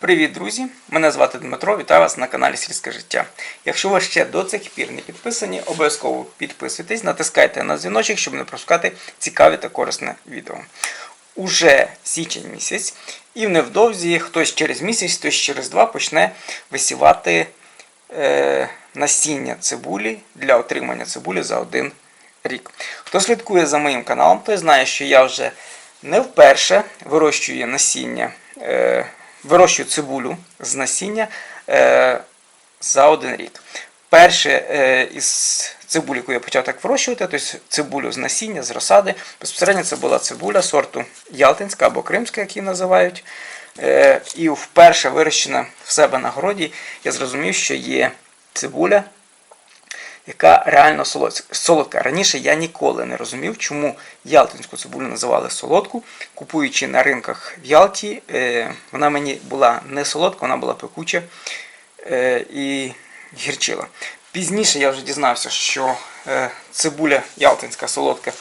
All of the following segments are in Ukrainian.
Привіт, друзі! Мене звати Дмитро, вітаю вас на каналі Сільське життя. Якщо ви ще до цих пір не підписані, обов'язково підписуйтесь, натискайте на дзвіночок, щоб не пропускати цікаве та корисне відео. Уже січень місяць, і невдовзі хтось через місяць, хтось через два почне висівати е, насіння цибулі для отримання цибулі за один рік. Хто слідкує за моїм каналом, той знає, що я вже не вперше вирощую насіння, е, вирощую цибулю з насіння е, за один рік. Перше е, із цибулі, яку я почав так вирощувати, тобто цибулю з насіння, з розсади, безпосередньо це була цибуля сорту Ялтинська або Кримська, як її називають. Е, і вперше вирощена в себе на городі, я зрозумів, що є цибуля, яка реально солодка. Раніше я ніколи не розумів, чому ялтинську цибулю називали солодку. Купуючи на ринках в Ялті, е, вона мені була не солодка, вона була пекуча е, і гірчила. Пізніше я вже дізнався, що е, цибуля ялтинська солодка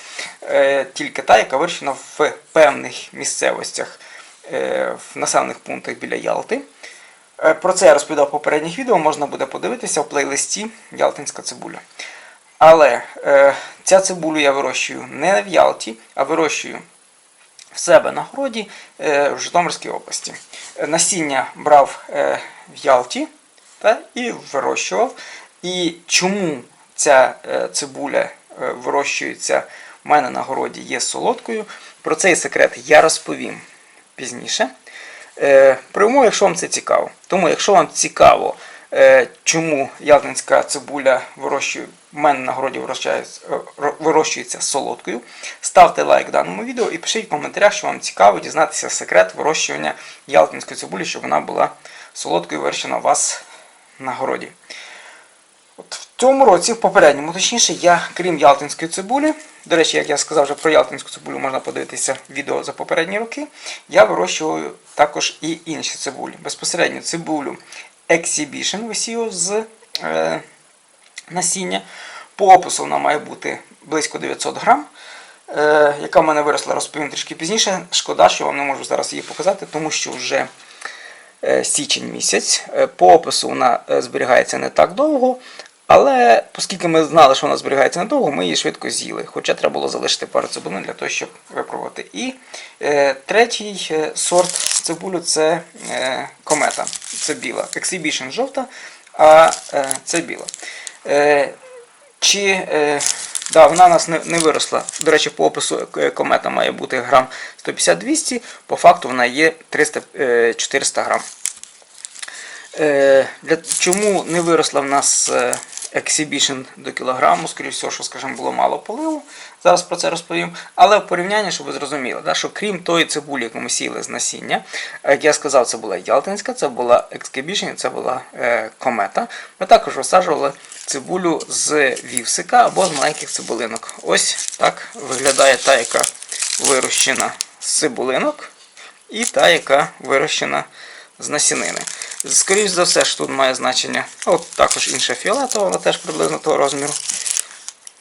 тільки та, яка вирощена в певних місцевостях, в населених пунктах біля Ялти. Е, Про це я розповідав в попередніх відео, можна буде подивитися в плейлисті Ялтинська цибуля. Але е, ця цибулю я вирощую не в Ялті, а вирощую в себе на городі е, в Житомирській області. Насіння брав е, в Ялті та, і вирощував. І чому ця е, цибуля е, вирощується в мене на городі є солодкою, про цей секрет я розповім пізніше. Е, При умові, якщо вам це цікаво. Тому, якщо вам цікаво, е, чому ялтинська цибуля вирощує, в мене на городі е, вирощується солодкою, ставте лайк даному відео і пишіть в коментарях, що вам цікаво дізнатися секрет вирощування ялтинської цибулі, щоб вона була солодкою вирощена у вас на городі. От цьому році, в попередньому, точніше, я, крім ялтинської цибулі, до речі, як я сказав, вже про ялтинську цибулю можна подивитися відео за попередні роки, я вирощую також і інші цибулі. Безпосередньо цибулю Exhibition висію з е, насіння. По опису вона має бути близько 900 грам. Е, яка в мене виросла, розповім трішки пізніше. Шкода, що вам не можу зараз її показати, тому що вже е, січень місяць. Е, По опису вона е, зберігається не так довго, але оскільки ми знали, що вона зберігається недовго, ми її швидко з'їли. Хоча треба було залишити пару цибулин для того, щоб випробувати. І е, третій е, сорт цибулю це е, комета. Це біла. Exhibition жовта, а е, це біла. Е, чи е, да, вона у нас не, не виросла. До речі, по опису е, комета має бути грам 150-200, по факту вона є 300-400 грам. Е, для, чому не виросла в нас е, Exhibition до кілограму? Скоріше всього, що, скажімо, було мало поливу. Зараз про це розповім. Але в порівнянні, щоб ви зрозуміли, да, що крім тої цибулі, яку ми сіяли з насіння, е, як я сказав, це була Ялтинська, це була Exhibition, це була е, комета. Ми також висаджували цибулю з вівсика або з маленьких цибулинок. Ось так виглядає та, яка вирощена з цибулинок, і та, яка вирощена з насінини. Скоріше за все, що тут має значення. От також інша фіолетова, вона теж приблизно того розміру.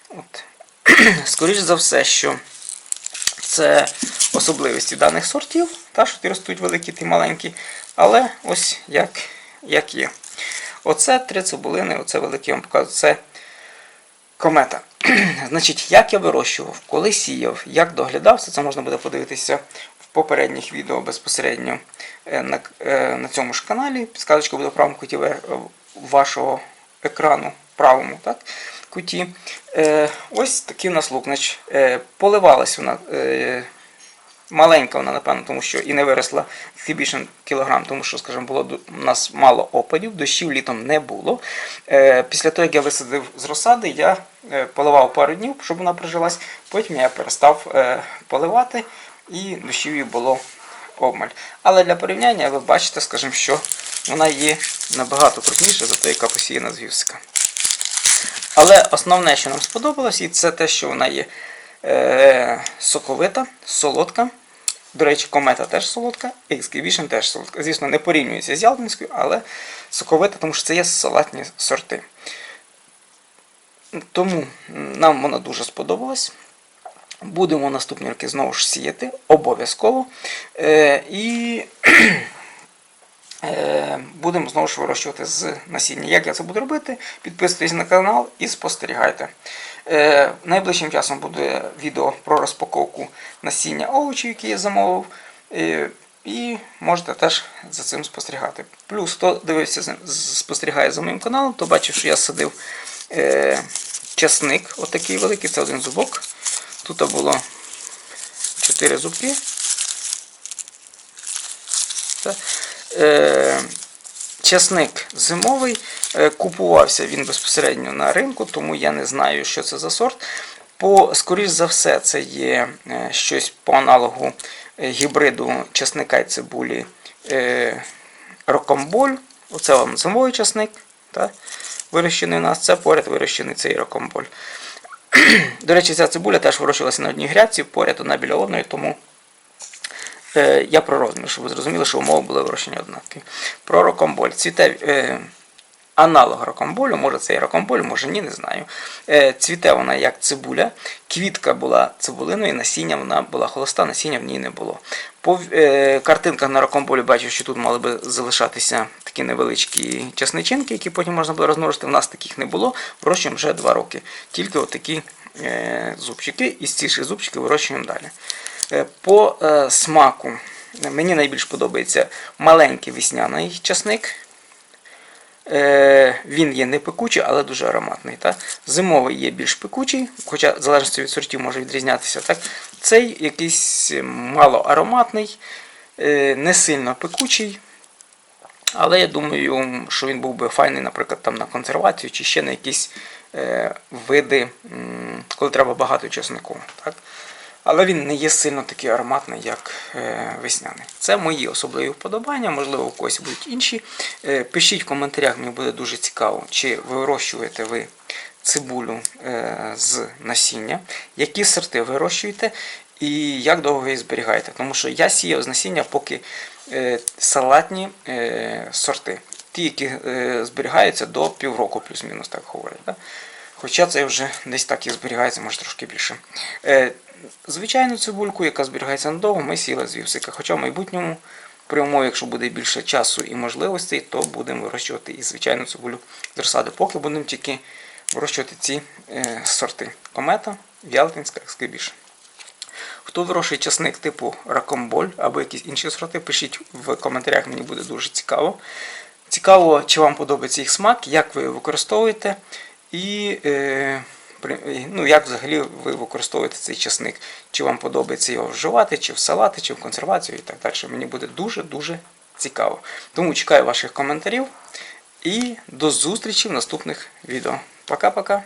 От. Скоріше за все, що це особливості даних сортів, та що ті ростуть великі, ті маленькі. Але ось як, як є. Оце три цибулини, оце великі вам показую. Це комета. Значить, як я вирощував, коли сіяв, як доглядав, все це можна буде подивитися попередніх відео безпосередньо е, на, е, на цьому ж каналі. Підсказочка буде в правому куті вашого екрану, правому так, куті. Е, ось такий у нас лук. Значить, поливалась вона. Маленька вона, напевно, тому що і не виросла більше кілограм, тому що, скажімо, було у нас мало опадів, дощів літом не було. Після того, як я висадив з розсади, я поливав пару днів, щоб вона прижилась. Потім я перестав поливати і дощів її було обмаль. Але для порівняння ви бачите, скажімо, що вона є набагато крупніша за те, яка посіяна з вівсика. Але основне, що нам сподобалось, і це те, що вона є е, соковита, солодка. До речі, комета теж солодка, Exhibition теж солодка. Звісно, не порівнюється з ялтинською, але соковита, тому що це є салатні сорти. Тому нам вона дуже сподобалась. Будемо наступні роки знову ж сіяти, обов'язково. Е, і Е, Будемо знову ж вирощувати з насіння. Як я це буду робити? Підписуйтесь на канал і спостерігайте. Е, Найближчим часом буде відео про розпаковку насіння овочів, які я замовив. Е, І можете теж за цим спостерігати. Плюс, хто дивився, спостерігає за моїм каналом, то бачив, що я садив е, часник, отакий великий, це один зубок. Тут було 4 зубки. Е, часник зимовий. Е, Купувався він безпосередньо на ринку, тому я не знаю, що це за сорт. По, скоріш за все, це є е, щось по аналогу гібриду часника і цибулі рокомболь. Оце вам зимовий часник. Вирощений у нас, це поряд вирощений цей рокомболь. До речі, ця цибуля теж вирощувалася на одній грядці, поряд одна біля одної, тому Е, Я про щоб ви зрозуміли, що умови були вирощені однакові. Про рокомболь. Цвіте е, аналог рокомболю, може це і рокомболь, може ні, не знаю. Е, цвіте вона як цибуля, квітка була цибулиною, насіння вона була холоста, насіння в ній не було. По е, картинках на рокомболі бачу, що тут мали би залишатися такі невеличкі часничинки, які потім можна було розмножити. У нас таких не було. Вирощуємо вже 2 роки. Тільки отакі е, зубчики, і з цих зубчиків вирощуємо далі. Е, По е, смаку мені найбільш подобається маленький весняний часник. Він є не пекучий, але дуже ароматний. Та? Зимовий є більш пекучий, хоча в залежності від сортів може відрізнятися. Так? Цей якийсь мало ароматний, е, не сильно пекучий. Але я думаю, що він був би файний, наприклад, там на консервацію чи ще на якісь е, види, коли треба багато чеснику. Так? Але він не є сильно такий ароматний, як е, весняний. Це мої особливі вподобання, можливо, у когось будуть інші. Е, пишіть в коментарях, мені буде дуже цікаво, чи вирощуєте ви цибулю е, з насіння, які сорти вирощуєте і як довго ви їх зберігаєте. Тому що я сіяв з насіння поки е, салатні е, сорти. Ті, які е, зберігаються до півроку, плюс-мінус, так говорять. Да? Хоча це вже десь так і зберігається, може трошки більше. Звичайну цибульку, яка зберігається надовго, ми сіли з вівсика. Хоча в майбутньому, при умові, якщо буде більше часу і можливостей, то будемо вирощувати і звичайну цибулю з розсади. Поки будемо тільки вирощувати ці сорти. Комета, Ялтинська, Скибіш. Хто вирощує часник типу ракомболь або якісь інші сорти, пишіть в коментарях, мені буде дуже цікаво. Цікаво, чи вам подобається їх смак, як ви його використовуєте, і е, ну, як взагалі ви використовуєте цей часник. Чи вам подобається його вживати, чи в салати, чи в консервацію і так далі. Мені буде дуже-дуже цікаво. Тому чекаю ваших коментарів і до зустрічі в наступних відео. Пока-пока.